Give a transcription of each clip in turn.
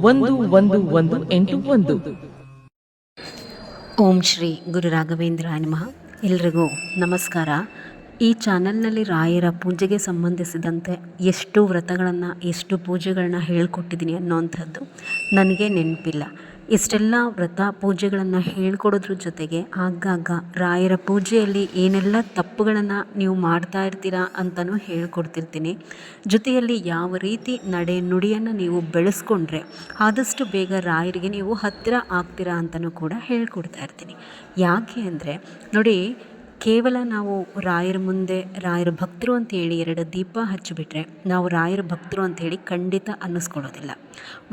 ಒಂದು ಒಂದು ಒಂದು, ಎಂಟು, ಒಂದು. ಓಂ ಶ್ರೀ ಗುರು ರಾಘವೇಂದ್ರ ನಮಃ. ಎಲ್ರಿಗೂ ನಮಸ್ಕಾರ. ಈ ಚಾನಲ್ನಲ್ಲಿ ರಾಯರ ಪೂಜೆಗೆ ಸಂಬಂಧಿಸಿದಂತೆ ಎಷ್ಟು ವ್ರತಗಳನ್ನು, ಎಷ್ಟು ಪೂಜೆಗಳನ್ನ ಹೇಳ್ಕೊಟ್ಟಿದ್ದೀನಿ ಅನ್ನೋವಂಥದ್ದು ನನಗೆ ನೆನಪಿಲ್ಲ. ಇಷ್ಟೆಲ್ಲ ವ್ರತ ಪೂಜೆಗಳನ್ನು ಹೇಳ್ಕೊಡೋದ್ರ ಜೊತೆಗೆ ಆಗಾಗ ರಾಯರ ಪೂಜೆಯಲ್ಲಿ ಏನೆಲ್ಲ ತಪ್ಪುಗಳನ್ನು ನೀವು ಮಾಡ್ತಾ ಇರ್ತೀರಾ ಅಂತಲೂ ಹೇಳ್ಕೊಡ್ತಿರ್ತೀನಿ. ಜೊತೆಯಲ್ಲಿ ಯಾವ ರೀತಿ ನಡೆ ನುಡಿಯನ್ನು ನೀವು ಬೆಳೆಸ್ಕೊಂಡ್ರೆ ಆದಷ್ಟು ಬೇಗ ರಾಯರಿಗೆ ನೀವು ಹತ್ತಿರ ಆಗ್ತೀರಾ ಅಂತಲೂ ಕೂಡ ಹೇಳ್ಕೊಡ್ತಾ ಇರ್ತೀನಿ. ಯಾಕೆ ಅಂದರೆ ನೋಡಿ, ಕೇವಲ ನಾವು ರಾಯರ ಮುಂದೆ ರಾಯರ ಭಕ್ತರು ಅಂತೇಳಿ ಎರಡು ದೀಪ ಹಚ್ಚಿಬಿಟ್ರೆ ನಾವು ರಾಯರ ಭಕ್ತರು ಅಂತೇಳಿ ಖಂಡಿತ ಅನ್ನಿಸ್ಕೊಳ್ಳೋದಿಲ್ಲ.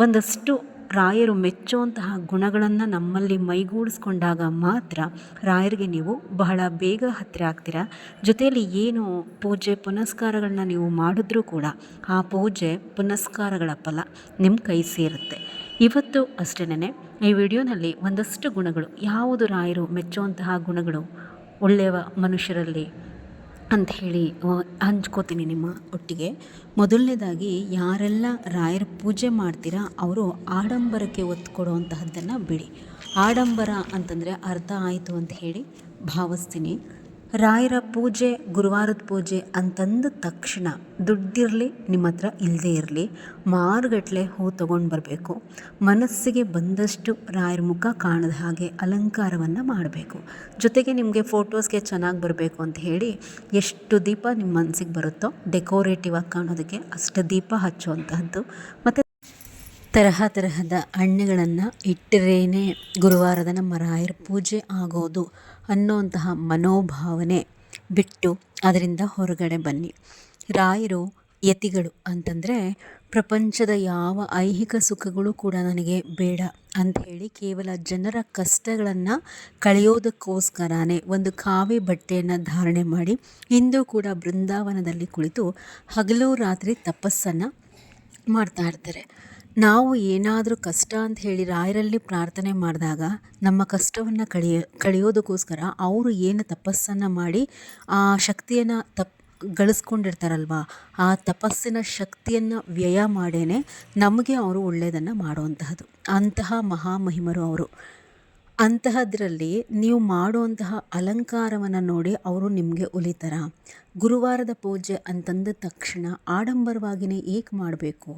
ಒಂದಷ್ಟು ರಾಯರು ಮೆಚ್ಚುವಂತಹ ಗುಣಗಳನ್ನು ನಮ್ಮಲ್ಲಿ ಮೈಗೂಡಿಸ್ಕೊಂಡಾಗ ಮಾತ್ರ ರಾಯರಿಗೆ ನೀವು ಬಹಳ ಬೇಗ ಹತ್ತಿರ ಆಗ್ತೀರ. ಜೊತೆಯಲ್ಲಿ ಏನು ಪೂಜೆ ಪುನಸ್ಕಾರಗಳನ್ನ ನೀವು ಮಾಡಿದ್ರೂ ಕೂಡ ಆ ಪೂಜೆ ಪುನಸ್ಕಾರಗಳ ಫಲ ನಿಮ್ಮ ಕೈ ಸೇರುತ್ತೆ. ಇವತ್ತು ಅಷ್ಟೇನೆ ಈ ವಿಡಿಯೋನಲ್ಲಿ ಒಂದಷ್ಟು ಗುಣಗಳು, ಯಾವುದು ರಾಯರು ಮೆಚ್ಚುವಂತಹ ಗುಣಗಳು ಒಳ್ಳೆಯ ಮನುಷ್ಯರಲ್ಲಿ ಅಂತ ಹೇಳಿ ಹಂಚ್ಕೋತೀನಿ ನಿಮ್ಮ ಒಟ್ಟಿಗೆ. ಮೊದಲನೇದಾಗಿ, ಯಾರೆಲ್ಲ ರಾಯರ ಪೂಜೆ ಮಾಡ್ತೀರಾ, ಅವರು ಆಡಂಬರಕ್ಕೆ ಒತ್ತು ಕೊಡುವಂತಹದ್ದನ್ನು ಬಿಡಿ. ಆಡಂಬರ ಅಂತಂದರೆ ಅರ್ಥ ಆಯಿತು ಅಂತ ಹೇಳಿ ಭಾವಿಸ್ತೀನಿ. ರಾಯರ ಪೂಜೆ, ಗುರುವಾರದ ಪೂಜೆ ಅಂತಂದ ತಕ್ಷಣ ದುಡ್ಡಿರಲಿ ನಿಮ್ಮ ಹತ್ರ ಇಲ್ಲದೇ ಇರಲಿ ಮಾರುಗಟ್ಟಲೆ ಹೂ ತೊಗೊಂಡು ಬರಬೇಕು. ಮನಸ್ಸಿಗೆ ಬಂದಷ್ಟು ರಾಯರ ಮುಖ ಕಾಣದ ಹಾಗೆ ಅಲಂಕಾರವನ್ನು ಮಾಡಬೇಕು. ಜೊತೆಗೆ ನಿಮಗೆ ಫೋಟೋಸ್ಗೆ ಚೆನ್ನಾಗಿ ಬರಬೇಕು ಅಂತ ಹೇಳಿ ಎಷ್ಟು ದೀಪ ನಿಮ್ಮ ಮನಸ್ಸಿಗೆ ಬರುತ್ತೋ ಡೆಕೋರೇಟಿವ್ ಆಗಿ ಕಾಣೋದಕ್ಕೆ ಅಷ್ಟು ದೀಪ ಹಚ್ಚುವಂತಹದ್ದು. ಮತ್ತು ತರಹ ತರಹದ ಹಣ್ಣುಗಳನ್ನು ಇಟ್ಟರೇನೆ ಗುರುವಾರದ ನಮ್ಮ ರಾಯರ ಪೂಜೆ ಆಗೋದು. ಅನ್ನೋಂತಹ ಮನೋಭಾವನೆ ಬಿಟ್ಟು ಅದರಿಂದ ಹೊರಗಡೆ ಬನ್ನಿ. ರಾಯರು, ಯತಿಗಳು ಅಂತಂದರೆ ಪ್ರಪಂಚದ ಯಾವ ಐಹಿಕ ಸುಖಗಳು ಕೂಡ ನನಗೆ ಬೇಡ ಅಂತ ಹೇಳಿ ಕೇವಲ ಜನರ ಕಷ್ಟಗಳನ್ನು ಕಳೆಯೋದಕ್ಕೋಸ್ಕರನೇ ಒಂದು ಕಾವಿ ಬಟ್ಟೆಯನ್ನು ಧಾರಣೆ ಮಾಡಿ ಇಂದು ಕೂಡ ಬೃಂದಾವನದಲ್ಲಿ ಕುಳಿತು ಹಗಲು ರಾತ್ರಿ ತಪಸ್ಸನ್ನು ಮಾಡ್ತಾ ಇರ್ತಾರೆ. ನಾವು ಏನಾದರೂ ಕಷ್ಟ ಅಂತ ಹೇಳಿ ರಾಯರಲ್ಲಿ ಪ್ರಾರ್ಥನೆ ಮಾಡಿದಾಗ ನಮ್ಮ ಕಷ್ಟವನ್ನು ಕಳೆಯ ಕಳೆಯೋದಕ್ಕೋಸ್ಕರ ಅವರು ಏನು ತಪಸ್ಸನ್ನು ಮಾಡಿ ಆ ಶಕ್ತಿಯನ್ನು ತಪ್, ಗಳಿಸ್ಕೊಂಡಿರ್ತಾರಲ್ವ, ಆ ತಪಸ್ಸಿನ ಶಕ್ತಿಯನ್ನು ವ್ಯಯ ಮಾಡೇ ನಮಗೆ ಅವರು ಒಳ್ಳೆಯದನ್ನು ಮಾಡುವಂತಹದ್ದು. ಅಂತಹ ಮಹಾಮಹಿಮರು ಅವರು. ಅಂತಹದ್ರಲ್ಲಿ ನೀವು ಮಾಡುವಂತಹ ಅಲಂಕಾರವನ್ನು ನೋಡಿ ಅವರು ನಿಮಗೆ ಒಲಿತಾರ. ಗುರುವಾರದ ಪೂಜೆ ಅಂತಂದ ತಕ್ಷಣ ಆಡಂಬರವಾಗಿಯೇ ಏಕೆ ಮಾಡಬೇಕು?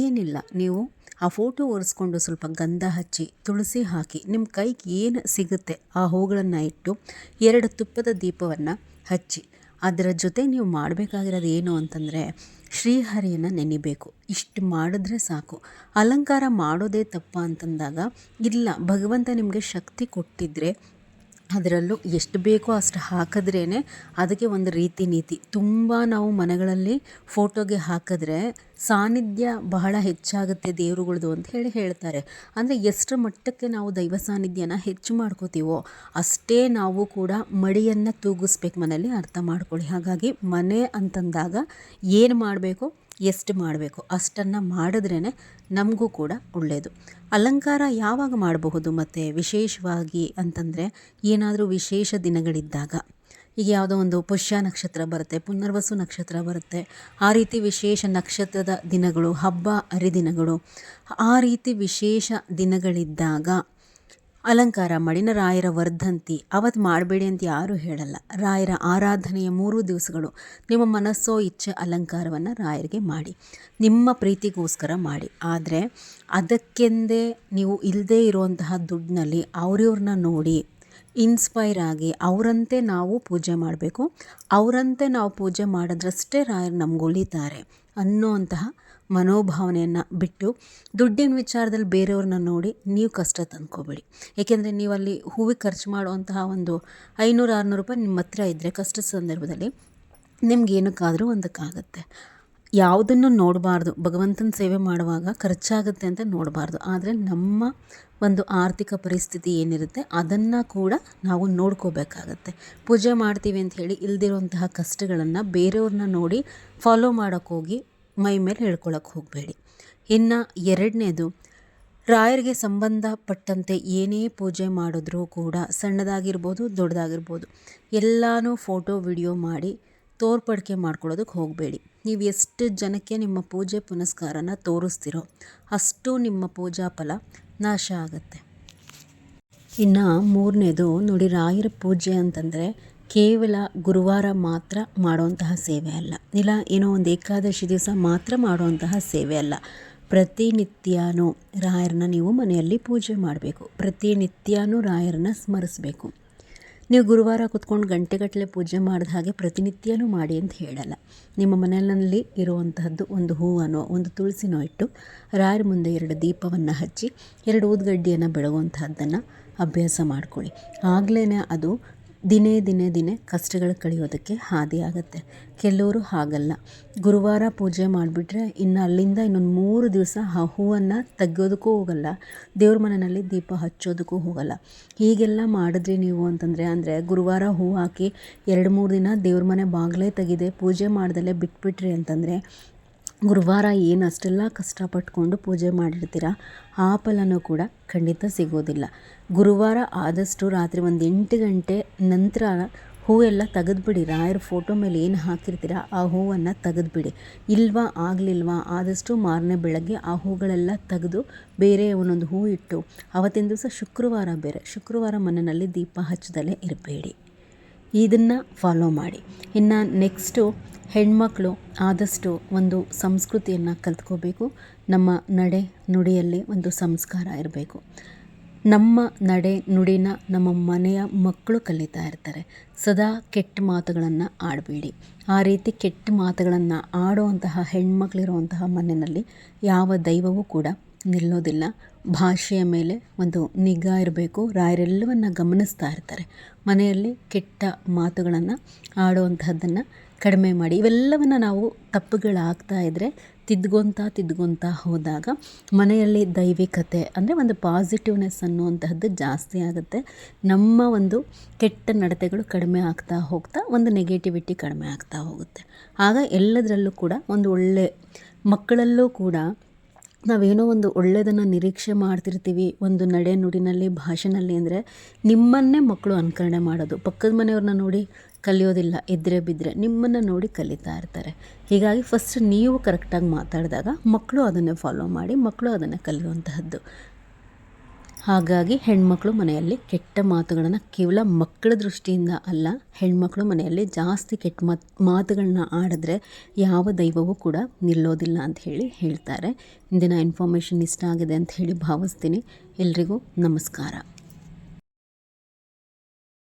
ಏನಿಲ್ಲ, ನೀವು ಆ ಫೋಟೋ ಒರೆಸ್ಕೊಂಡು ಸ್ವಲ್ಪ ಗಂಧ ಹಚ್ಚಿ, ತುಳಸಿ ಹಾಕಿ ನಿಮ್ಮ ಕೈಗೆ ಏನು ಸಿಗುತ್ತೆ ಆ ಹೂಗಳನ್ನು ಇಟ್ಟು ಎರಡು ತುಪ್ಪದ ದೀಪವನ್ನು ಹಚ್ಚಿ ಅದರ ಜೊತೆ ನೀವು ಮಾಡಬೇಕಾಗಿರೋದು ಏನು ಅಂತಂದರೆ ಶ್ರೀಹರಿಯನ್ನು ನೆನಿಬೇಕು. ಇಷ್ಟು ಮಾಡಿದ್ರೆ ಸಾಕು. ಅಲಂಕಾರ ಮಾಡೋದೇ ತಪ್ಪ ಅಂತಂದಾಗ ಇಲ್ಲ, ಭಗವಂತ ನಿಮಗೆ ಶಕ್ತಿ ಕೊಟ್ಟಿದ್ದರೆ ಅದರಲ್ಲೂ ಎಷ್ಟು ಬೇಕೋ ಅಷ್ಟು ಹಾಕಿದ್ರೇ ಅದಕ್ಕೆ ಒಂದು ರೀತಿ ನೀತಿ. ತುಂಬ ನಾವು ಮನೆಗಳಲ್ಲಿ ಫೋಟೋಗೆ ಹಾಕಿದ್ರೆ ಸಾನ್ನಿಧ್ಯ ಬಹಳ ಹೆಚ್ಚಾಗುತ್ತೆ ದೇವರುಗಳದು ಅಂತ ಹೇಳಿ ಹೇಳ್ತಾರೆ. ಅಂದರೆ ಎಷ್ಟು ಮಟ್ಟಕ್ಕೆ ನಾವು ದೈವ ಸಾನ್ನಿಧ್ಯನ ಹೆಚ್ಚು ಮಾಡ್ಕೋತೀವೋ ಅಷ್ಟೇ ನಾವು ಕೂಡ ಮಡಿಯನ್ನು ತೂಗಿಸ್ಬೇಕು ಮನೇಲಿ ಅರ್ಥ ಮಾಡ್ಕೊಳ್ಳಿ. ಹಾಗಾಗಿ ಮನೆ ಅಂತಂದಾಗ ಏನು ಮಾಡಬೇಕು? ಎಷ್ಟು ಮಾಡಬೇಕು? ಅಷ್ಟನ್ನು ಮಾಡಿದ್ರೇ ನಮಗೂ ಕೂಡ ಒಳ್ಳೆಯದು ಅಲಂಕಾರ ಯಾವಾಗ ಮಾಡಬಹುದು ಮತ್ತು ವಿಶೇಷವಾಗಿ ಅಂತಂದರೆ ಏನಾದರೂ ವಿಶೇಷ ದಿನಗಳಿದ್ದಾಗ. ಈಗ ಯಾವುದೋ ಒಂದು ಪುಷ್ಯ ನಕ್ಷತ್ರ ಬರುತ್ತೆ, ಪುನರ್ವಸು ನಕ್ಷತ್ರ ಬರುತ್ತೆ. ಆ ರೀತಿ ವಿಶೇಷ ನಕ್ಷತ್ರದ ದಿನಗಳು, ಹಬ್ಬ ಹರಿದಿನಗಳು, ಆ ರೀತಿ ವಿಶೇಷ ದಿನಗಳಿದ್ದಾಗ ಅಲಂಕಾರ ಮಾಡಿನ ರಾಯರ ವರ್ಧಂತಿ ಅವತ್ತು ಮಾಡಬೇಡಿ ಅಂತ ಯಾರೂ ಹೇಳಲ್ಲ. ರಾಯರ ಆರಾಧನೆಯ ಮೂರು ದಿವಸಗಳು. ನಿಮ್ಮ ಮನಸ್ಸೋ ಇಚ್ಛೆ ಅಲಂಕಾರವನ್ನು ರಾಯರಿಗೆ ಮಾಡಿ. ನಿಮ್ಮ ಪ್ರೀತಿಗೋಸ್ಕರ ಮಾಡಿ. ಆದರೆ ಅದಕ್ಕೆಂದೇ ನೀವು ಇಲ್ಲದೇ ಇರುವಂತಹ ದುಡ್ಡಿನಲ್ಲಿ ಅವ್ರಿವ್ರನ್ನ ನೋಡಿ ಇನ್ಸ್ಪೈರ್ ಆಗಿ ಅವರಂತೆ ನಾವು ಪೂಜೆ ಮಾಡಬೇಕು. ಅವರಂತೆ ನಾವು ಪೂಜೆ ಮಾಡಿದ್ರಷ್ಟೇ ರಾಯರು ನಮ್ಗೆ ಒಲಿತಾರೆ ಅನ್ನೋವಂತಹ ಮನೋಭಾವನೆಯನ್ನು ಬಿಟ್ಟು ದುಡ್ಡಿನ ವಿಚಾರದಲ್ಲಿ ಬೇರೆಯವ್ರನ್ನ ನೋಡಿ ನೀವು ಕಷ್ಟ ತಂದ್ಕೋಬೇಡಿ. ಏಕೆಂದರೆ ನೀವು ಅಲ್ಲಿ ಹೂವಿಗೆ ಖರ್ಚು ಮಾಡುವಂತಹ ಒಂದು ಐನೂರು, ಆರುನೂರು ರೂಪಾಯಿ ನಿಮ್ಮ ಹತ್ರ ಇದ್ದರೆ ಕಷ್ಟದ ಸಂದರ್ಭದಲ್ಲಿ ನಿಮ್ಗೆ ಏನಕ್ಕಾದರೂ ಒಂದಕ್ಕಾಗತ್ತೆ. ಯಾವುದನ್ನು ನೋಡಬಾರ್ದು, ಭಗವಂತನ ಸೇವೆ ಮಾಡುವಾಗ ಖರ್ಚಾಗುತ್ತೆ ಅಂತ ನೋಡಬಾರ್ದು. ಆದರೆ ನಮ್ಮ ಒಂದು ಆರ್ಥಿಕ ಪರಿಸ್ಥಿತಿ ಏನಿರುತ್ತೆ, ಅದನ್ನು ಕೂಡ ನಾವು ನೋಡ್ಕೋಬೇಕಾಗತ್ತೆ. ಪೂಜೆ ಮಾಡ್ತೀವಿ ಅಂತ ಹೇಳಿ ಇಲ್ದಿರುವಂತಹ ಕಷ್ಟಗಳನ್ನು ಬೇರೆಯವ್ರನ್ನ ನೋಡಿ ಫಾಲೋ ಮಾಡೋಕ್ಕೋಗಿ ಮೈ ಮೇಲೆ ಹೇಳ್ಕೊಳಕ್ಕೆ ಹೋಗಬೇಡಿ. ಇನ್ನು ಎರಡನೇದು, ರಾಯರಿಗೆ ಸಂಬಂಧಪಟ್ಟಂತೆ ಏನೇ ಪೂಜೆ ಮಾಡಿದ್ರೂ ಕೂಡ ಸಣ್ಣದಾಗಿರ್ಬೋದು, ದೊಡ್ಡದಾಗಿರ್ಬೋದು, ಎಲ್ಲನೂ ಫೋಟೋ ವಿಡಿಯೋ ಮಾಡಿ ತೋರ್ಪಡಿಕೆ ಮಾಡ್ಕೊಳ್ಳೋದಕ್ಕೆ ಹೋಗಬೇಡಿ. ನೀವು ಎಷ್ಟು ಜನಕ್ಕೆ ನಿಮ್ಮ ಪೂಜೆ ಪುನಸ್ಕಾರನ ತೋರಿಸ್ತಿರೋ ಅಷ್ಟು ನಿಮ್ಮ ಪೂಜಾ ಫಲ ನಾಶ ಆಗುತ್ತೆ. ಇನ್ನು ಮೂರನೇದು ನೋಡಿ ರಾಯರ ಪೂಜೆ ಅಂತಂದರೆ ಕೇವಲ ಗುರುವಾರ ಮಾತ್ರ ಮಾಡುವಂತಹ ಸೇವೆ ಅಲ್ಲ. ಇಲ್ಲ, ಏನೋ ಒಂದು ಏಕಾದಶಿ ದಿವಸ ಮಾತ್ರ ಮಾಡುವಂತಹ ಸೇವೆ ಅಲ್ಲ. ಪ್ರತಿನಿತ್ಯನೂ ರಾಯರನ್ನ ನೀವು ಮನೆಯಲ್ಲಿ ಪೂಜೆ ಮಾಡಬೇಕು. ಪ್ರತಿನಿತ್ಯನೂ ರಾಯರನ್ನ ಸ್ಮರಿಸಬೇಕು. ನೀವು ಗುರುವಾರ ಕುತ್ಕೊಂಡು ಗಂಟೆಗಟ್ಟಲೆ ಪೂಜೆ ಮಾಡಿದ ಹಾಗೆ ಪ್ರತಿನಿತ್ಯನೂ ಮಾಡಿ ಅಂತ ಹೇಳಲ್ಲ. ನಿಮ್ಮ ಮನೆಯಲ್ಲಿ ಇರುವಂತಹದ್ದು ಒಂದು ಹೂವನೋ, ಒಂದು ತುಳಸಿನೋ ಇಟ್ಟು ರಾಯರ ಮುಂದೆ ಎರಡು ದೀಪವನ್ನು ಹಚ್ಚಿ ಎರಡು ಊದ್ಗಡ್ಡಿಯನ್ನು ಬೆಳಗುವಂತಹದ್ದನ್ನು ಅಭ್ಯಾಸ ಮಾಡ್ಕೊಳ್ಳಿ. ಆಗಲೇ ಅದು ದಿನೇ ದಿನೇ ದಿನೇ ಕಷ್ಟಗಳು ಕಳೆಯೋದಕ್ಕೆ ಹಾದಿಯಾಗುತ್ತೆ ಕೆಲವರು ಹಾಗಲ್ಲ. ಗುರುವಾರ ಪೂಜೆ ಮಾಡಿಬಿಟ್ರೆ ಇನ್ನು ಅಲ್ಲಿಂದ ಇನ್ನೊಂದು ಮೂರು ದಿವಸ ಆ ಹೂವನ್ನು ತೆಗೆಯೋದಕ್ಕೂ ಹೋಗಲ್ಲ. ದೇವ್ರ ಮನೆಯಲ್ಲಿ ದೀಪ ಹಚ್ಚೋದಕ್ಕೂ ಹೋಗಲ್ಲ. ಹೀಗೆಲ್ಲ ಮಾಡಿದ್ರಿ ನೀವು ಅಂತಂದರೆ, ಅಂದರೆ ಗುರುವಾರ ಹೂ ಹಾಕಿ ಎರಡು ಮೂರು ದಿನ ದೇವ್ರ ಮನೆ ಬಾಗಿಲೇ ತೆಗೆದೇ ಪೂಜೆ ಮಾಡ್ದಲ್ಲೇ ಬಿಟ್ಬಿಟ್ರಿ ಅಂತಂದರೆ ಗುರುವಾರ ಏನು ಅಷ್ಟೆಲ್ಲ ಕಷ್ಟಪಟ್ಕೊಂಡು ಪೂಜೆ ಮಾಡಿರ್ತೀರ, ಆ ಫಲನೂ ಕೂಡ ಖಂಡಿತ ಸಿಗೋದಿಲ್ಲ. ಗುರುವಾರ ಆದಷ್ಟು ರಾತ್ರಿ ಒಂದು ಎಂಟು ಗಂಟೆ ನಂತರ ಹೂವೆಲ್ಲ ತೆಗೆದುಬಿಡಿ. ರಾಯರ ಫೋಟೋ ಮೇಲೆ ಏನು ಹಾಕಿರ್ತೀರ, ಆ ಹೂವನ್ನು ತೆಗೆದುಬಿಡಿ. ಇಲ್ವಾ, ಆಗಲಿಲ್ವಾ, ಆದಷ್ಟು ಮಾರನೇ ಬೆಳಗ್ಗೆ ಆ ಹೂಗಳೆಲ್ಲ ತೆಗೆದು ಬೇರೆ ಒಂದೊಂದು ಹೂ ಇಟ್ಟು, ಅವತ್ತಿನ ದಿವಸ ಶುಕ್ರವಾರ ಬೇರೆ, ಶುಕ್ರವಾರ ಮನೆಯಲ್ಲಿ ದೀಪ ಹಚ್ಚದಲ್ಲೇ ಇರಬೇಡಿ. ಇದನ್ನು ಫಾಲೋ ಮಾಡಿ. ಇನ್ನು ನೆಕ್ಸ್ಟು ಹೆಣ್ಮಕ್ಳು ಆದಷ್ಟು ಒಂದು ಸಂಸ್ಕೃತಿಯನ್ನು ಕಲ್ತ್ಕೋಬೇಕು. ನಮ್ಮ ನಡೆ ನುಡಿಯಲ್ಲಿ ಒಂದು ಸಂಸ್ಕಾರ ಇರಬೇಕು. ನಮ್ಮ ನಡೆ ನುಡಿನ ನಮ್ಮ ಮನೆಯ ಮಕ್ಕಳು ಕಲಿತಾ ಇರ್ತಾರೆ. ಸದಾ ಕೆಟ್ಟ ಮಾತುಗಳನ್ನು ಆಡಬೇಡಿ. ಆ ರೀತಿ ಕೆಟ್ಟ ಮಾತುಗಳನ್ನು ಆಡುವಂತಹ ಹೆಣ್ಮಕ್ಳಿರುವಂತಹ ಮನೆಯಲ್ಲಿ ಯಾವ ದೈವವೂ ಕೂಡ ನಿಲ್ಲೋದಿಲ್ಲ ಭಾಷೆಯ ಮೇಲೆ ಒಂದು ನಿಗಾ ಇರಬೇಕು. ರಾಯರೆಲ್ಲವನ್ನು ಗಮನಿಸ್ತಾ ಇರ್ತಾರೆ. ಮನೆಯಲ್ಲಿ ಕೆಟ್ಟ ಮಾತುಗಳನ್ನು ಆಡುವಂತಹದ್ದನ್ನು ಕಡಿಮೆ ಮಾಡಿ. ಇವೆಲ್ಲವನ್ನು ನಾವು ತಪ್ಪುಗಳಾಗ್ತಾ ಇದ್ದರೆ ತಿದ್ಕೊತಾ ತಿದ್ಕೊತಾ ಹೋದಾಗ ಮನೆಯಲ್ಲಿ ದೈವಿಕತೆ ಅಂದರೆ ಒಂದು ಪಾಸಿಟಿವ್ನೆಸ್ ಅನ್ನುವಂತಹದ್ದು ಜಾಸ್ತಿ ಆಗುತ್ತೆ. ನಮ್ಮ ಒಂದು ಕೆಟ್ಟ ನಡತೆಗಳು ಕಡಿಮೆ ಆಗ್ತಾ ಹೋಗ್ತಾ ಒಂದು ನೆಗೆಟಿವಿಟಿ ಕಡಿಮೆ ಆಗ್ತಾ ಹೋಗುತ್ತೆ. ಆಗ ಎಲ್ಲದರಲ್ಲೂ ಕೂಡ ಒಂದು ಒಳ್ಳೆ ಮಕ್ಕಳಲ್ಲೂ ಕೂಡ ನಾವೇನೋ ಒಂದು ಒಳ್ಳೆಯದನ್ನು ನಿರೀಕ್ಷೆ ಮಾಡ್ತಿರ್ತೀವಿ, ಒಂದು ನಡೆ ನುಡಿನಲ್ಲಿ, ಭಾಷೆನಲ್ಲಿ ಅಂದರೆ ನಿಮ್ಮನ್ನೇ ಮಕ್ಕಳು ಅನುಕರಣೆ ಮಾಡೋದು. ಪಕ್ಕದ ಮನೆಯವ್ರನ್ನ ನೋಡಿ ಕಲಿಯೋದಿಲ್ಲ ಇದ್ದರೆ ಬಿದ್ದರೆ ನಿಮ್ಮನ್ನು ನೋಡಿ ಕಲಿತಾ ಇರ್ತಾರೆ. ಹೀಗಾಗಿ ಫಸ್ಟ್ ನೀವು ಕರೆಕ್ಟಾಗಿ ಮಾತಾಡಿದಾಗ ಮಕ್ಕಳು ಅದನ್ನೇ ಫಾಲೋ ಮಾಡಿ ಮಕ್ಕಳು ಅದನ್ನು ಕಲಿಯುವಂತಹದ್ದು. ಹಾಗಾಗಿ ಹೆಣ್ಮಕ್ಳು ಮನೆಯಲ್ಲಿ ಕೆಟ್ಟ ಮಾತುಗಳನ್ನು ಕೇವಲ ಮಕ್ಕಳ ದೃಷ್ಟಿಯಿಂದ ಅಲ್ಲ, ಹೆಣ್ಮಕ್ಳು ಮನೆಯಲ್ಲಿ ಜಾಸ್ತಿ ಕೆಟ್ಟ ಮಾತು, ಮಾತುಗಳನ್ನ ಆಡಿದ್ರೆ ಯಾವ ದೈವವೂ ಕೂಡ ನಿಲ್ಲೋದಿಲ್ಲ ಅಂತ ಹೇಳಿ ಹೇಳ್ತಾರೆ. ಇಂದಿನ ಇನ್ಫಾರ್ಮೇಷನ್ ಇಷ್ಟ ಆಗಿದೆ ಅಂತ ಹೇಳಿ ಭಾವಿಸ್ತೀನಿ. ಎಲ್ರಿಗೂ ನಮಸ್ಕಾರ.